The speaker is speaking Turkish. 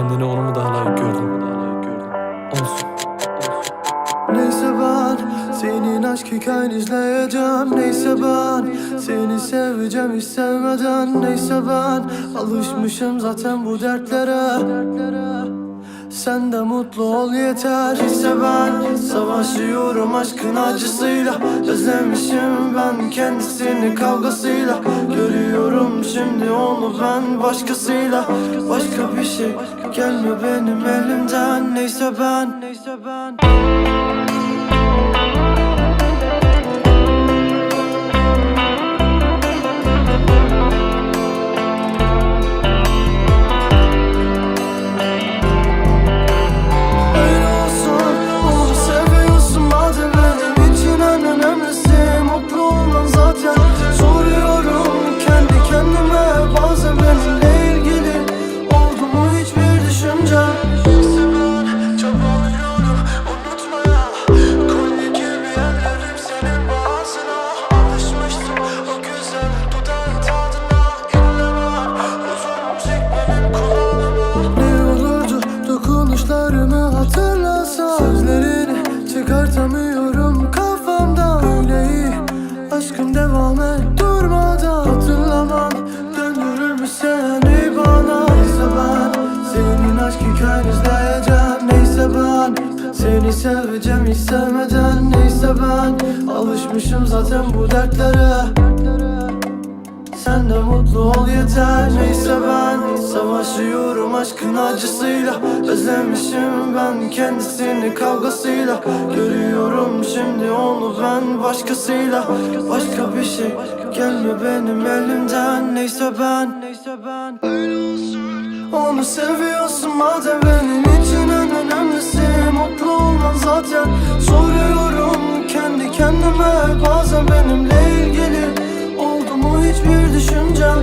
kendini onu mu daha layık gördün? Olsun. Neyse ben senin aşk hikayeni izleyeceğim. Neyse ben seni seveceğim hiç sevmeden. Neyse ben alışmışım zaten bu dertlere. Sen de mutlu ol yeter. Neyse ben savaşıyorum aşkın acısıyla. Özlemişim ben kendisini kavgasıyla. Görüyorum şimdi onu ben başkasıyla. Başka bir şey gelme benim elimden. Neyse ben Neyse ben senin aşk hikayeni izleyeceğim Neyse ben seni seveceğim hiç sevmeden. Neyse ben alışmışım zaten bu dertlere. Sen de mutlu ol yeter. Neyse ben savaşıyorum aşkın acısıyla. Özlemişim ben kendisini kavgasıyla. Görüyorum şimdi onu ben başkasıyla. Başka bir şey gelme benim elimden. Neyse ben Neyse ben onu seviyorsun madem benim için en önemlisi Mutlu olman zaten. Soruyorum kendi kendime Bazen benimle ilgili oldu mu hiçbir düşüncem